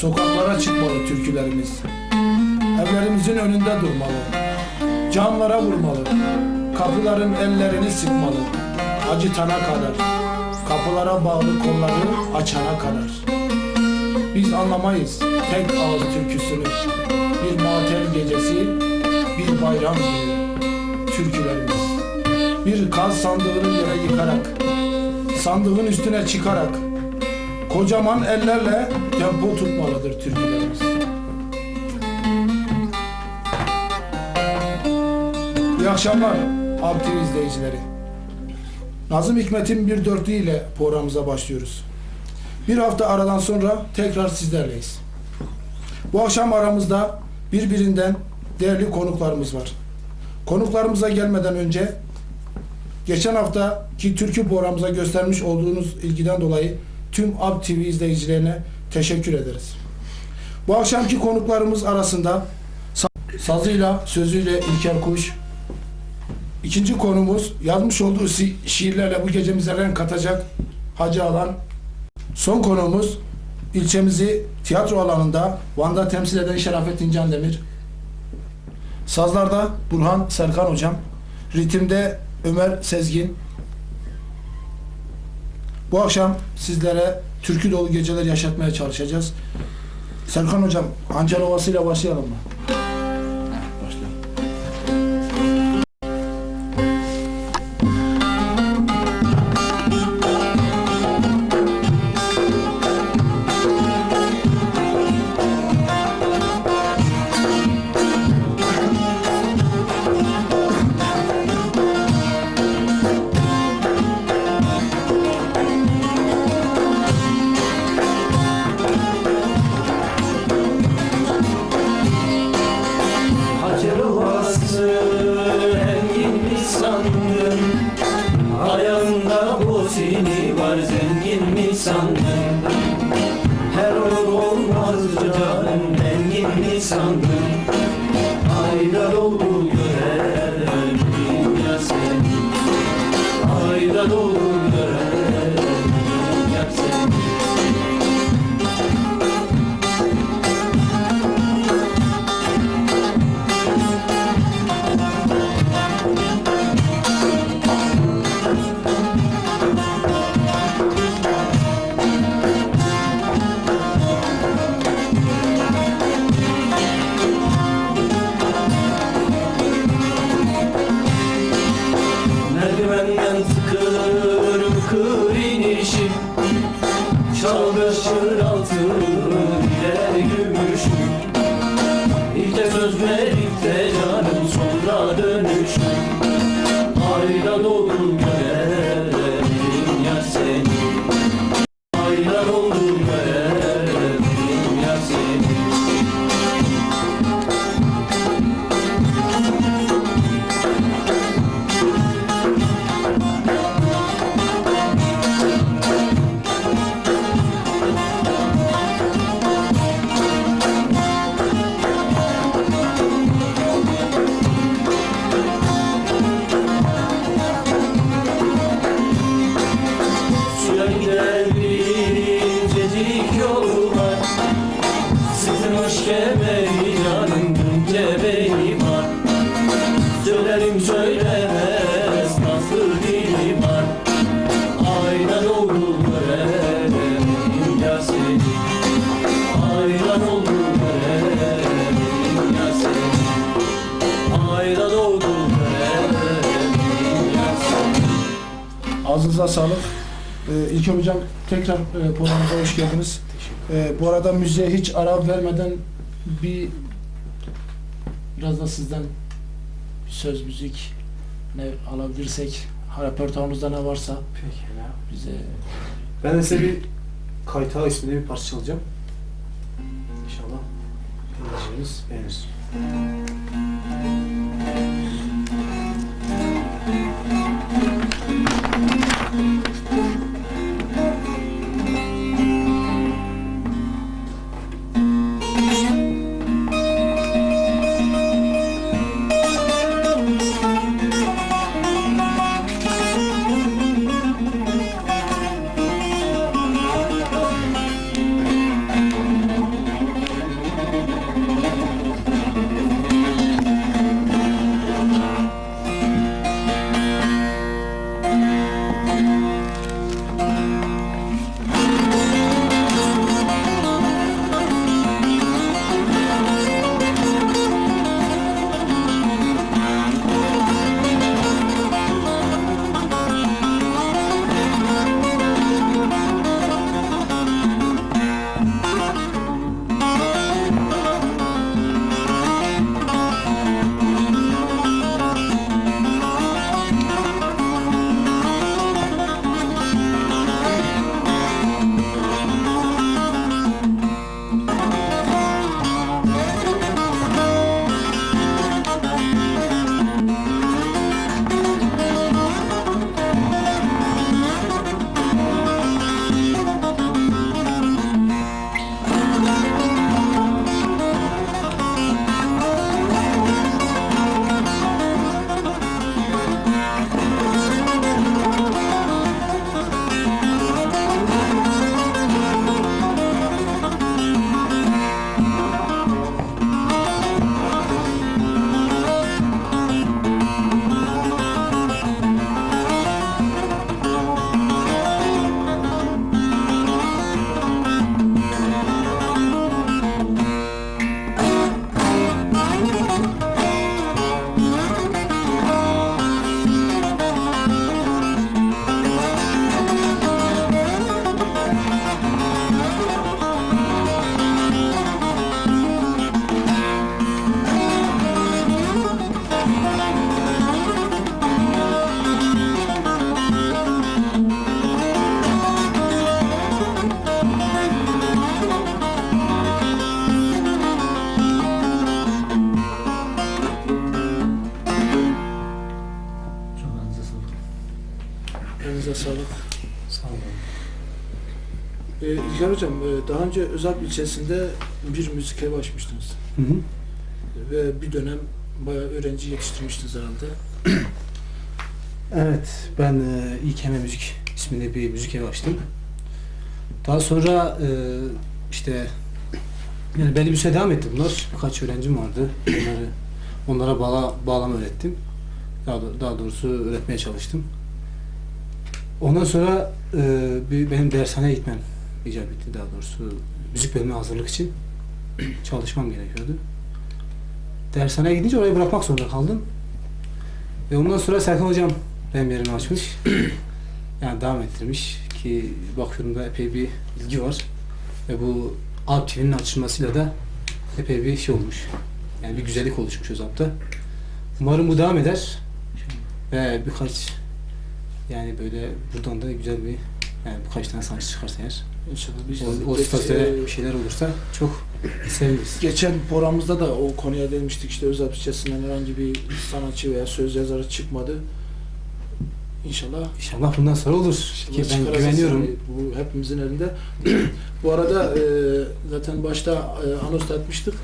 Sokaklara çıkmalı türkülerimiz. Evlerimizin önünde durmalı. Camlara vurmalı. Kapıların ellerini sıkmalı. Acıtana kadar. Kapılara bağlı kolları açana kadar. Biz anlamayız tek ağız türküsünü. Bir matem gecesi, bir bayram günü. Türkülerimiz. Bir kaz sandığını yere yıkarak, sandığın üstüne çıkarak, kocaman ellerle tempo tutmalıdır türkülerimiz. İyi akşamlar TV izleyicileri. Nazım Hikmet'in bir dörtlü ile programımıza başlıyoruz. Bir hafta aradan sonra tekrar sizlerleyiz. Bu akşam aramızda birbirinden değerli konuklarımız var. Konuklarımıza gelmeden önce geçen haftaki türkü programımıza göstermiş olduğunuz ilgiden dolayı tüm Ab TV izleyicilerine teşekkür ederiz. Bu akşamki konuklarımız arasında sa- sazıyla, sözüyle İlker Kuş, İkinci konumuz yazmış olduğu şi- şiirlerle bu gecemize renk katacak Hacı Alan. Son konuğumuz ilçemizi tiyatro alanında Van'da temsil eden Şerafettin Can Demir. Sazlarda Burhan Serkan Hocam. Ritimde Ömer Sezgin. Bu akşam sizlere türkü dolu geceler yaşatmaya çalışacağız. Serkan Hocam, Ancel Ovası ile başlayalım mı? Ağzınıza sağlık. Ee, İlker Hocam tekrar e, programımıza hoş geldiniz. Ee, bu arada müziğe hiç ara vermeden bir biraz da sizden bir söz müzik ne alabilirsek repertuarınızda ne varsa Pekala. bize Ben de size bir Kaytağı isminde bir parça çalacağım. İnşallah dinleyeceğiniz beğenir. Önce Özalp ilçesinde bir müzik evi açmıştınız. Hı hı. Ve bir dönem bayağı öğrenci yetiştirmiştiniz herhalde. Evet, ben e, İlk Eme Müzik isminde bir müzik evi açtım. Daha sonra e, işte yani belli bir süre devam etti bunlar. Birkaç öğrencim vardı. Onları onlara bağla, bağlama öğrettim. Daha, do- daha doğrusu öğretmeye çalıştım. Ondan sonra e, bir, benim dershaneye gitmem icap etti daha doğrusu. Müzik bölümüne hazırlık için çalışmam gerekiyordu. Dershaneye gidince orayı bırakmak zorunda kaldım. Ve ondan sonra Serkan Hocam benim yerimi açmış. Yani devam ettirmiş ki bakıyorum da epey bir ilgi var. Ve bu Alp TV'nin açılmasıyla da epey bir şey olmuş. Yani bir güzellik oluşmuş Özalp'ta. Umarım bu devam eder. Ve birkaç yani böyle buradan da güzel bir yani birkaç tane sanatçı çıkarsa eğer. İnşallah biz O, o statüde bir şeyler olursa çok seviniriz. Geçen programımızda da o konuya değinmiştik işte Özalp ilçesinden herhangi bir sanatçı veya söz yazarı çıkmadı. İnşallah İnşallah bundan sonra olur. Ki ben güveniyorum. Bu hepimizin elinde. Bu arada e, zaten başta e, anons etmiştik.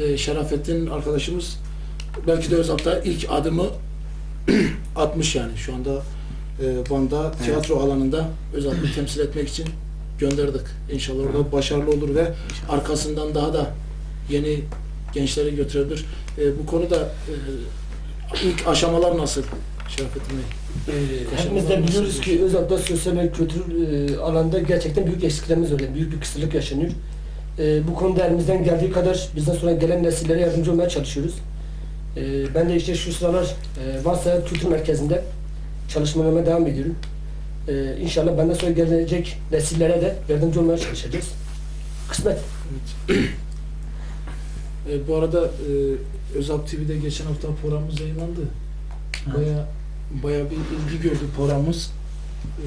E, Şerafettin arkadaşımız belki de Özalp'ta ilk adımı atmış yani. Şu anda e, Van'da tiyatro alanında Özalp'ı temsil etmek için gönderdik. İnşallah orada başarılı olur ve arkasından daha da yeni gençleri götürebilir. E, bu konuda e, ilk aşamalar nasıl Şerafettin Bey? Ee, hepimiz de biliyoruz ki Özalp'ta sosyal ve kültür e, alanda gerçekten büyük eksiklerimiz var. Yani büyük bir kısırlık yaşanıyor. E, bu konuda elimizden geldiği kadar bizden sonra gelen nesillere yardımcı olmaya çalışıyoruz. E, ben de işte şu sıralar e, Van Kültür Merkezi'nde çalışmalarıma devam ediyorum. E, inşallah benden sonra gelecek nesillere de yardımcı olmaya çalışacağız. Kısmet. E, bu arada e, Özalp TV'de geçen hafta programımız yayınlandı. Baya baya bir ilgi gördü programımız. E,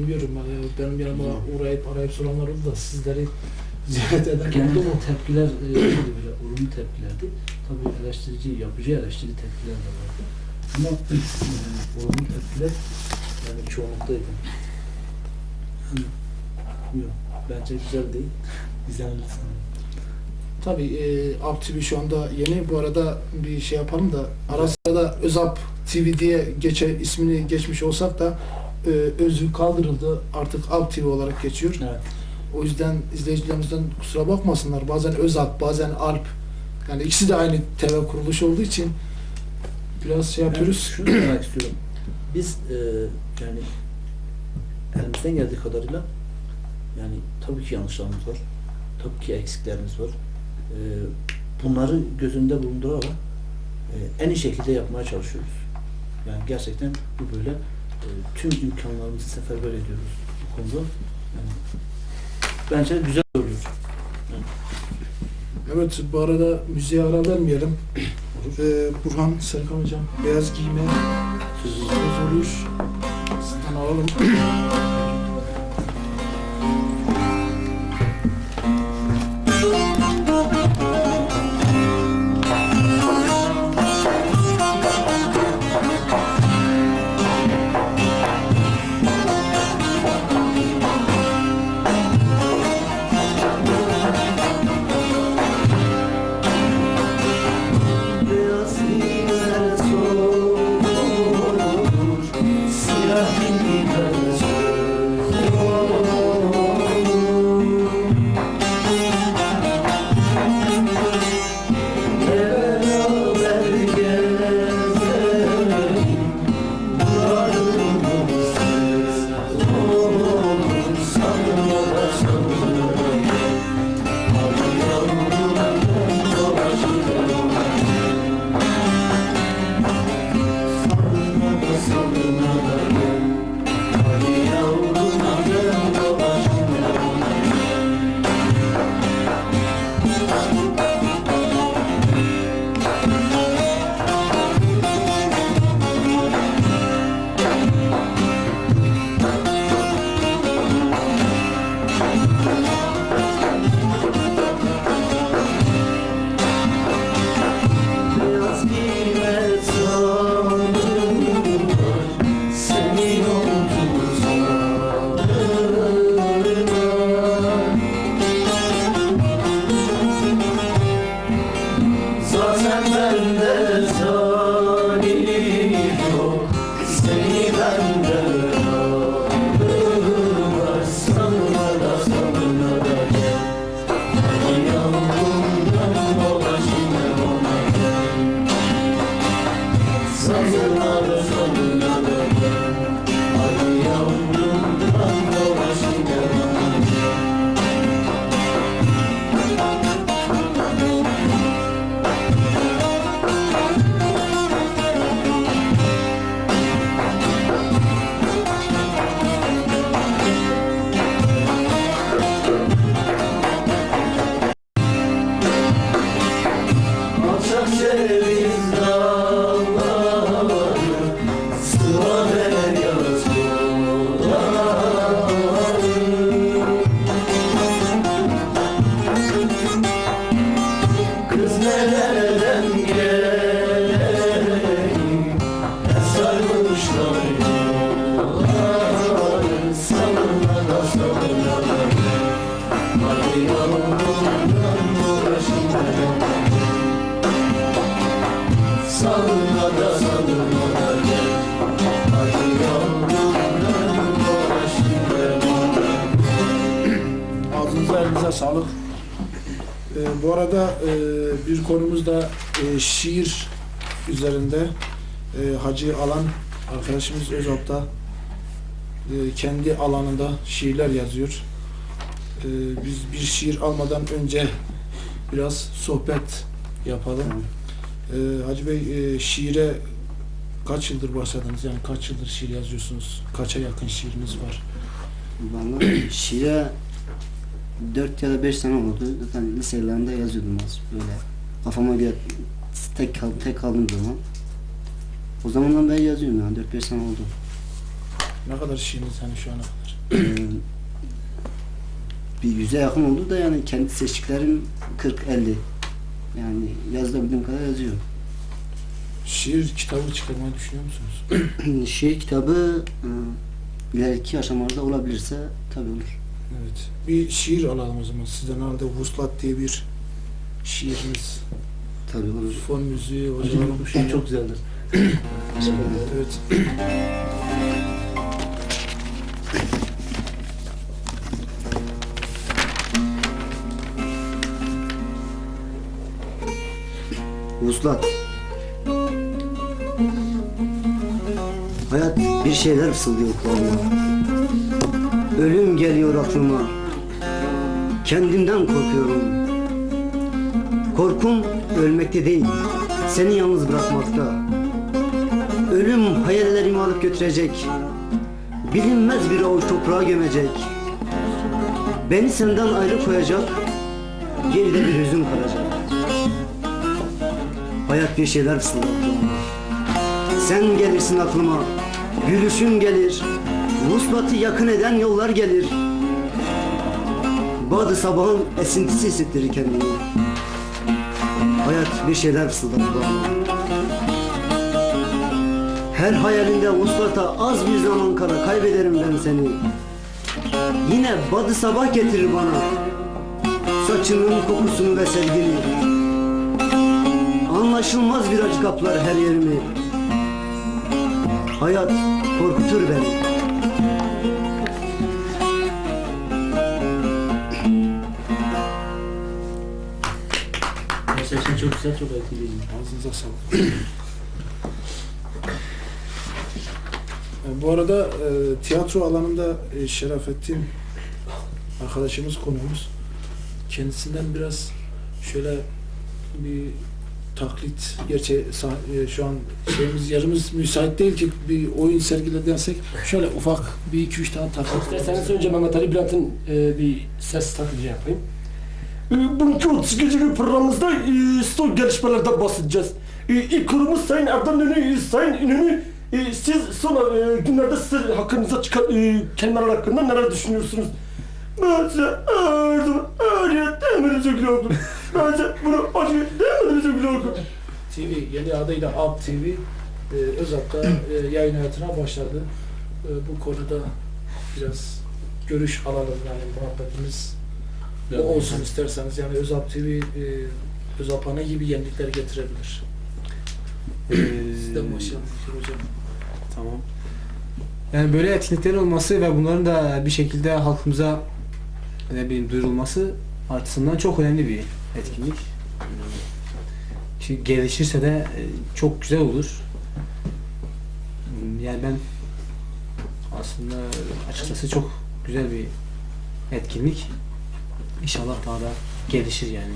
bilmiyorum e, benim yanıma uğrayıp arayıp soranlar oldu da sizleri ziyaret eden Genel oldu mu? tepkiler e, böyle olumlu tepkilerdi. Tabii eleştirici, yapıcı eleştiri tepkiler de vardı. Ama e, olumlu tepkiler yani çoğunluktaydı. Yani, yok, bence güzel değil. Güzel Tabii e, Alp TV şu anda yeni. Bu arada bir şey yapalım da ara sıra da Özalp TV diye geçe ismini geçmiş olsak da e, özü kaldırıldı. Artık Alp TV olarak geçiyor. Evet. O yüzden izleyicilerimizden kusura bakmasınlar. Bazen Özalp, bazen Alp. Yani ikisi de aynı TV kuruluş olduğu için biraz şey yapıyoruz. şunu demek istiyorum. Biz e, yani elimizden geldiği kadarıyla yani tabii ki yanlışlarımız var. Tabii ki eksiklerimiz var. E, bunları göz önünde bulundurarak e, en iyi şekilde yapmaya çalışıyoruz. Yani gerçekten bu böyle e, tüm imkanlarımızı seferber ediyoruz bu konuda. Yani, bence güzel oluyor. Evet bu arada müziğe ara vermeyelim. Ee, Burhan Serkan Hocam beyaz giyme söz olur. Sizden alalım. thunder. Şiir üzerinde. E, Hacı Alan arkadaşımız Özalp'ta e, kendi alanında şiirler yazıyor. E, biz bir şiir almadan önce biraz sohbet yapalım. E, Hacı Bey e, şiire kaç yıldır başladınız? Yani kaç yıldır şiir yazıyorsunuz? Kaça yakın şiiriniz var? Vallahi şiire 4 ya da 5 sene oldu. Zaten lise yıllarında yazıyordum az böyle. Kafama göre tek kaldım, tek kaldım zaman. O zamandan beri yazıyorum yani 4-5 sene oldu. Ne kadar şiiriniz hani şu ana kadar? Ee, bir yüze yakın oldu da yani kendi seçtiklerim 40-50. Yani yazılabildiğim kadar yazıyorum. Şiir kitabı çıkarmayı düşünüyor musunuz? Şiir kitabı e, ileriki aşamalarda olabilirse tabii olur. Evet. Bir şiir alalım o zaman. Sizden herhalde Vuslat diye bir şiiriniz. Tabii olur. Fon müziği. Hocam bu şey çok güzeldir. Evet. Vuslat. Hayat bir şeyler fısıldıyor kulağıma. Ölüm geliyor aklıma. Kendimden korkuyorum. Korkum ölmekte değil, seni yalnız bırakmakta. Ölüm hayallerimi alıp götürecek. Bilinmez bir avuç toprağa gömecek. Beni senden ayrı koyacak. Geride bir hüzün kalacak. Hayat bir şeyler fısıldar kulağıma. Sen gelirsin aklıma, gülüşün gelir, vuslatı yakın eden yollar gelir. Badı sabahın esintisi hissettirir kendini. Hayat bir şeyler fısıldar kulağıma. Her hayalinde vuslata az bir zaman kala kaybederim ben seni. Yine badı sabah getirir bana, saçının kokusunu ve sevgini. Anlaşılmaz bir acı kaplar her yerimi Hayat korkutur beni Çok güzel, çok etkileyici. Ağzınıza sağlık. E, Bu arada e, tiyatro alanında e, Şerafettin arkadaşımız konuğumuz. Kendisinden biraz şöyle bir taklit, gerçi e, şu an şeyimiz yarımız müsait değil ki bir oyun sergiledensek şöyle ufak bir iki üç tane taklit. İsterseniz önce Mehmet Ali Bülent'in e, bir ses taklidi yapayım. E, bugünkü 32. programımızda e, son gelişmelerden bahsedeceğiz. E, ilk konumuz Sayın Erdem İnönü. E, Sayın İnönü, e, siz son e, günlerde size hakkınıza çıkan e, kelimeler hakkında neler düşünüyorsunuz? Bence Erdem Arya demenize gülüyordum. Bence bunu acı demenize gülüyordum. TV yeni adıyla Ab TV e, Özak'ta e, yayın hayatına başladı. E, bu konuda biraz görüş alalım yani muhabbetimiz o olsun isterseniz yani Özap TV e, Özap'a ne gibi yenilikler getirebilir? Sizden başlayalım hocam. Tamam. Yani böyle etkinliklerin olması ve bunların da bir şekilde halkımıza ne bileyim duyurulması açısından çok önemli bir etkinlik. Şimdi gelişirse de e, çok güzel olur. Yani ben aslında açıkçası çok güzel bir etkinlik. İnşallah daha da gelişir yani.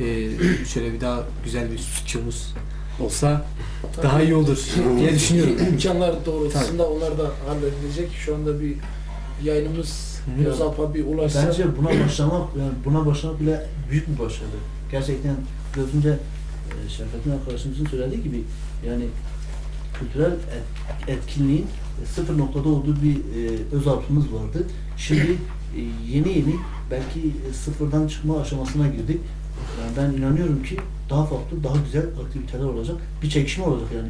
Ee, şöyle bir daha güzel bir stüdyomuz olsa daha iyi olur diye düşünüyorum. İmkanlar doğrultusunda onlar da halledilecek. Şu anda bir yayınımız Ya. Özap'a bir ulaşsa Bence buna başlamak, yani buna başlamak bile büyük bir başarı. Gerçekten biraz önce e, Şerfettin arkadaşımızın söylediği gibi yani kültürel et- etkinliğin e, sıfır noktada olduğu bir e, öz altımız vardı. Şimdi e, yeni yeni belki e, sıfırdan çıkma aşamasına girdik. Yani ben inanıyorum ki daha farklı, daha güzel aktiviteler olacak. Bir çekişme olacak yani.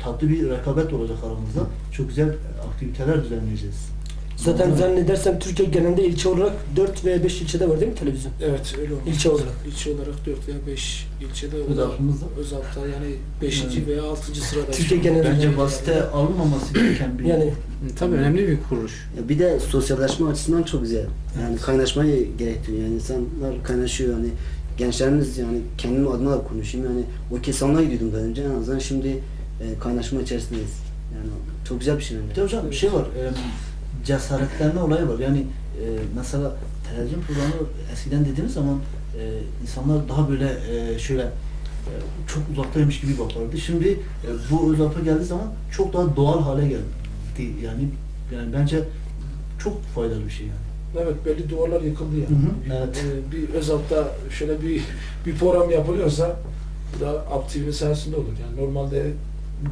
Tatlı bir rekabet olacak aramızda. Çok güzel aktiviteler düzenleyeceğiz. Zaten zannedersem Türkiye genelinde ilçe olarak 4 veya 5 ilçede var değil mi televizyon? Evet öyle olmuş. İlçe olarak. İlçe olarak 4 veya 5 ilçede Öz da altımızda. Özalt'ta yani 5. Evet. veya 6. sırada. Türkiye genelinde. Bence basite alınmaması gereken bir Yani Tabii önemli bir kuruluş. Ya Bir de sosyalleşme açısından çok güzel. Yani kaynaşmayı gerektiriyor. Yani insanlar kaynaşıyor. Yani gençlerimiz yani kendim adına da konuşayım. Yani o kesamına gidiyordum daha önce. En azından şimdi e, kaynaşma içerisindeyiz. Yani çok güzel bir şey Bir de bence. hocam bir şey var. E, cesaretlenme olayı var. Yani e, mesela televizyon programı eskiden dediğimiz zaman e, insanlar daha böyle e, şöyle e, çok uzaktaymış gibi bakardı. Şimdi e, bu uzakta geldiği zaman çok daha doğal hale geldi. Yani yani bence çok faydalı bir şey yani. Evet belli duvarlar yıkıldı ya. Hı hı, evet. Ee, bir Özalt'ta şöyle bir bir program yapılıyorsa bu da Abtiv'in sayesinde olur. Yani normalde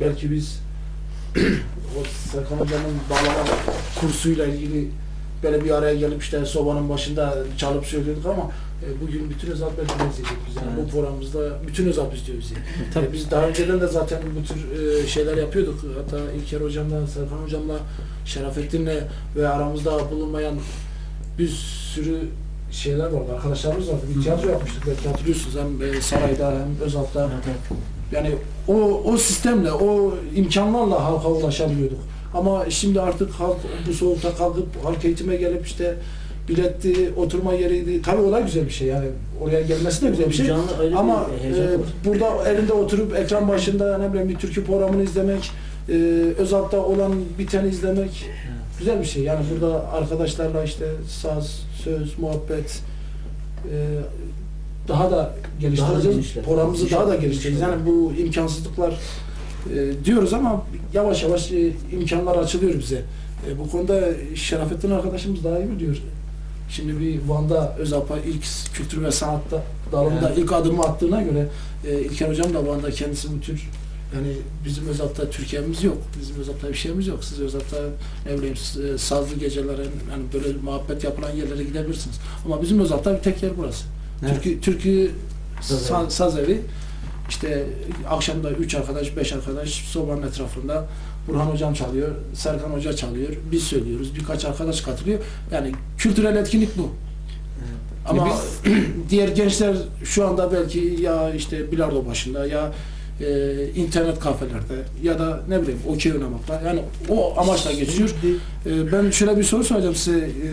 belki biz o Serkan Hoca'nın bağlama kursuyla ilgili böyle bir araya gelip işte sobanın başında çalıp söylüyorduk ama e, bugün bütün de izleyecek biz. Yani Evet. bu programımızda bütün Özalp izliyor bizi. Tabii. E, biz daha önceden de zaten bu tür e, şeyler yapıyorduk. Hatta İlker Hocam'la, Serkan Hocam'la, Şerafettin'le ve aramızda bulunmayan bir sürü şeyler vardı, arkadaşlarımız vardı. Bir tiyatro yapmıştık belki hatırlıyorsunuz hem e, sarayda hem Özalp'ta. Evet, evet. Yani o, o sistemle, o imkanlarla halka ulaşabiliyorduk. Ama şimdi artık halk bu soğukta kalkıp halk eğitime gelip işte biletti, oturma yeriydi. Tabii o da güzel bir şey yani. Oraya gelmesi de güzel bir şey. Canlı Ama e, burada elinde oturup ekran başında ne bileyim bir türkü programını izlemek, e, Özalp'ta olan biteni izlemek güzel bir şey. Yani burada arkadaşlarla işte saz, söz, muhabbet e, daha da geliştireceğiz. genişler. Programımızı daha da geliştireceğiz. Yani bu imkansızlıklar e, diyoruz ama yavaş yavaş e, imkanlar açılıyor bize. E, bu konuda Şerafettin arkadaşımız daha iyi biliyor. Şimdi bir Van'da Özalp'a ilk kültür ve sanatta dalında Evet. ilk adımı attığına göre e, İlker Hocam da Van'da kendisi bu tür yani bizim Özalp'ta Türkiye'miz yok. Bizim Özalp'ta bir şeyimiz yok. Siz Özalp'ta ne bileyim e, sazlı gecelere yani böyle muhabbet yapılan yerlere gidebilirsiniz. Ama bizim Özalp'ta bir tek yer burası. Evet. Türkü, türkü Saz saz, evi. İşte akşamda üç arkadaş, beş arkadaş sobanın etrafında Burhan Hocam çalıyor, Serkan Hoca çalıyor, biz söylüyoruz, birkaç arkadaş katılıyor. Yani kültürel etkinlik bu. Ama diğer gençler şu anda belki ya işte bilardo başında ya e, internet kafelerde ya da ne bileyim okey oynamakta. Yani o amaçla geçiyor. E, ben şöyle bir soru soracağım size e,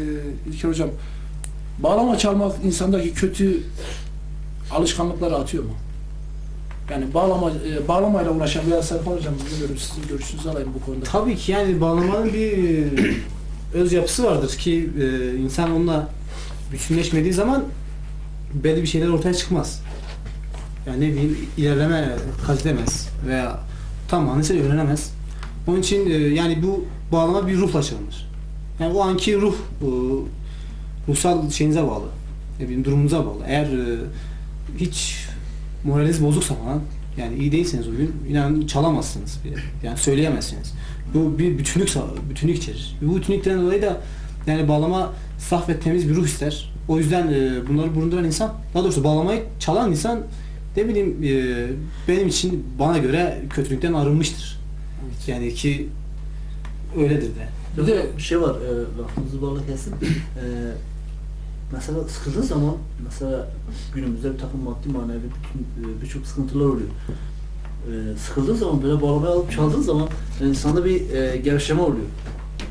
İlker Hocam. Bağlama çalmak insandaki kötü alışkanlıkları atıyor mu? Yani bağlama e, bağlamayla uğraşan veya Serkan Hocam bilmiyorum sizin görüşünüzü alayım bu konuda. Tabii ki yani bağlamanın bir e, öz yapısı vardır ki e, insan onunla bütünleşmediği zaman belli bir şeyler ortaya çıkmaz. Yani bileyim ilerleme kat edemez veya tam manasıyla öğrenemez. Onun için e, yani bu bağlama bir ruhla çalınır. Yani o anki ruh e, ruhsal şeyinize bağlı. Ne bileyim durumunuza bağlı. Eğer e, hiç moraliniz bozuksa falan yani iyi değilseniz o gün inan çalamazsınız bile. Yani söyleyemezsiniz. Bu bir bütünlük bütünlük içerir. Bu bütünlükten dolayı da yani bağlama saf ve temiz bir ruh ister. O yüzden e, bunları bulunduran insan, daha doğrusu bağlamayı çalan insan ne bileyim e, benim için bana göre kötülükten arınmıştır. Yani ki öyledir de. Bir de bir şey var, e, lafınızı balla kesin. E, mesela sıkıldığı zaman, mesela günümüzde bir takım maddi manevi bütün, e, birçok sıkıntılar oluyor. E, sıkıldığı zaman böyle bağlamayı alıp çaldığın zaman e, insanda bir e, gevşeme oluyor.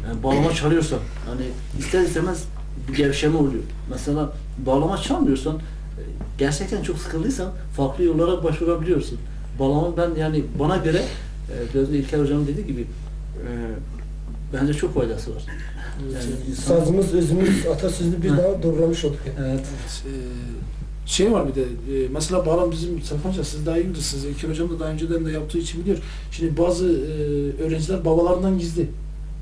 Yani bağlama çalıyorsan, hani ister istemez bir gevşeme oluyor. Mesela bağlama çalmıyorsan, e, gerçekten çok sıkıldıysan farklı yollara başvurabiliyorsun. Bağlama ben yani bana göre, biraz önce İlker Hocam dediği gibi, e, bence çok faydası var. Yani sazımız, özümüz, atasözünü bir daha doğramış olduk. Evet. Ee, şey var bir de e, mesela bağlam bizim Serkan Hoca siz daha iyi bilirsiniz. İlker Hocam da daha önceden de yaptığı için biliyor. Şimdi bazı e, öğrenciler babalarından gizli.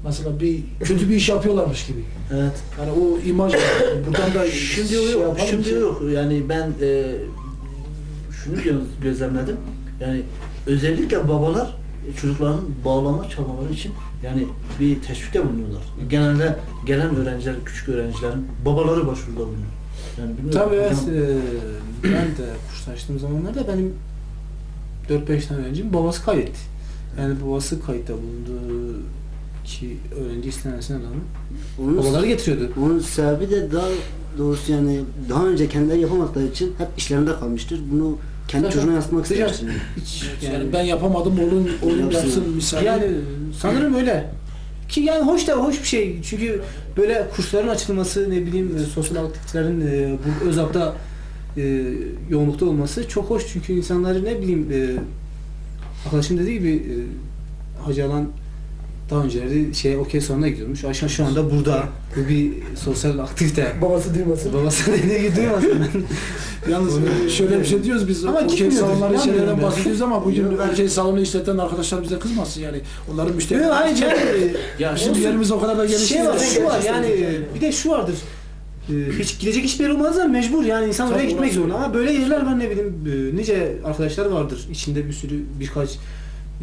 Mesela bir kötü bir iş yapıyorlarmış gibi. Evet. Yani o imaj buradan da Şimdi şey yok, şimdi ki- yok. Yani ben e, şunu gö- gözlemledim. Yani özellikle babalar çocukların bağlama çalmaları için yani bir teşvikte bulunuyorlar. Genelde gelen öğrenciler, küçük öğrencilerin babaları başvuruda bulunuyor. Yani bilmiyorum. Tabii evet. hocam- Ee, ben de kurslaştığım zamanlarda benim 4-5 tane öğrencim babası kaydetti. Yani babası kayıtta bulundu ki öğrenci istemesine rağmen. Onun, Babaları getiriyordu. onun sebebi de daha doğrusu yani daha önce kendileri yapamadıkları için hep işlerinde kalmıştır. Bunu kendi çocuğuna yansıtmak ister. Hiç Yani, ben yapamadım oğlum, oğlum Yapsın. yapsın misali. Yani sanırım öyle. Ki yani hoş da hoş bir şey. Çünkü böyle kursların açılması, ne bileyim e, sosyal aktivitelerin e, bu ÖZAP'ta e, yoğunlukta olması çok hoş. Çünkü insanları ne bileyim e, arkadaşım dediği gibi e, Hacı Alan daha önceleri şey okey salonuna gidiyormuş. Ayşe şu anda burada. Bu bir sosyal aktivite. Babası duymasın. Babası dediği duymasın. Yalnız e, şöyle bir şey diyoruz biz Ama okey gitmiyoruz, salonları şeylerden ben. bahsediyoruz ama bugün okey salonu işleten arkadaşlar bize kızmasın yani. Onların müşteri. Yok hayır yani Ya Şimdi yerimiz o kadar da geniş şey değil. var, şu var yani e, bir de şu vardır. E, Hiç gidecek hiçbir yer olmaz ama mecbur yani insan oraya Tabii, gitmek orası zorunda ama böyle yerler var ne bileyim e, nice arkadaşlar vardır içinde bir sürü birkaç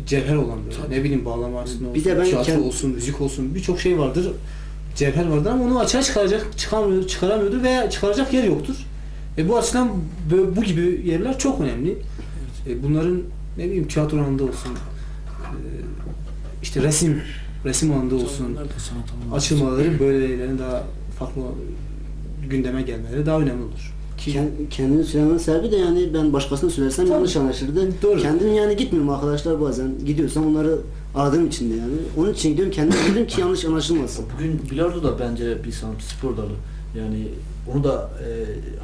cevher olan böyle Tabii. ne bileyim bağlama arasında olsun, Bir de ben tiyatro kend- olsun, müzik olsun birçok şey vardır. Cevher vardır ama onu açığa çıkaracak, çıkamıyor, çıkaramıyordur veya çıkaracak yer yoktur. E bu açıdan bu gibi yerler çok önemli. E, bunların ne bileyim tiyatro alanında olsun, e, işte resim, resim alanında olsun, açılmaları böyle yerlerin daha farklı gündeme gelmeleri daha önemli olur. Ki Kend- Kendini söylemenin sebebi de yani ben başkasını söylersem Tabii. yanlış anlaşılırdı. Doğru. Kendim yani gitmiyorum arkadaşlar bazen. Gidiyorsam onları aradığım için de yani. Onun için gidiyorum kendim dedim ki yanlış anlaşılmasın. bugün bilardo da bence bir sanat spor dalı. Yani onu da e,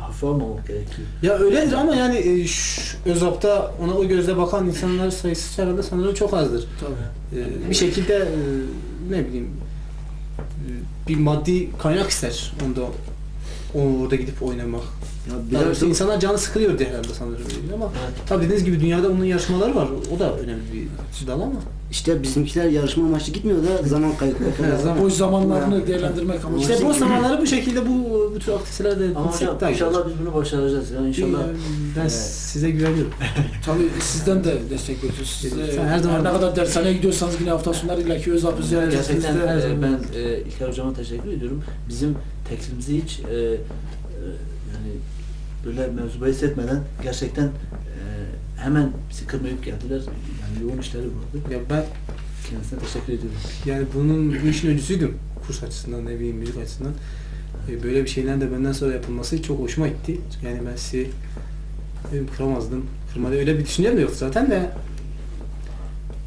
hafife almamak gerekiyor. ya öyledir ama yani e, şu Özap'ta ona o gözle bakan insanlar sayısı herhalde sanırım çok azdır. Tabii. E, bir şekilde e, ne bileyim e, bir maddi kaynak ister onda onu orada gidip oynamak. Ya doğrusu bilardo, insanlar canı sıkılıyor diye herhalde sanırım ama Evet. tabii dediğiniz gibi dünyada onun yarışmaları var. O da önemli bir dal ama. işte bizimkiler yarışma amaçlı gitmiyor da zaman kaybı. Evet, zaman- Boş zamanlarını değerlendirmek amacıyla. İşte bu zamanları bu şekilde bu bu tür aktivitelerde Ama hocam inşallah biz bunu başaracağız. Yani inşallah ben Evet. size güveniyorum. Tabii sizden de destek bekliyoruz. Siz de Sen her her, zaman- ne kadar dershaneye gidiyorsanız yine hafta sonları illa ki öz ziyaret gerçekten her e, zaman- ben e, İlker hocama teşekkür ediyorum. Bizim teklifimizi hiç e, yani böyle mevzuba hissetmeden gerçekten e, hemen bizi kırmayıp geldiler. Yani yoğun işleri vardı. Ya ben Kendisine teşekkür ediyorum. yani bunun bu işin öncüsüydüm kurs açısından ne bileyim müzik açısından. E, Böyle bir şeylerin de benden sonra yapılması çok hoşuma gitti. Yani ben sizi benim kıramazdım. Kırmada öyle bir düşüncem de yok zaten de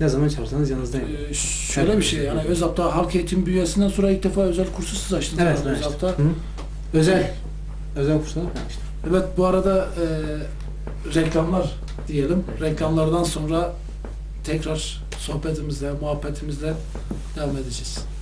ne zaman çağırsanız yanınızdayım. Ee, şöyle bir şey yani Özap'ta halk eğitim bünyesinden sonra ilk defa özel kursu siz açtınız. Evet, yani evet. Özap'ta. Özel özel kurslar yapmıştım. Evet bu arada e, reklamlar diyelim. Reklamlardan sonra tekrar sohbetimizle, muhabbetimizle devam edeceğiz.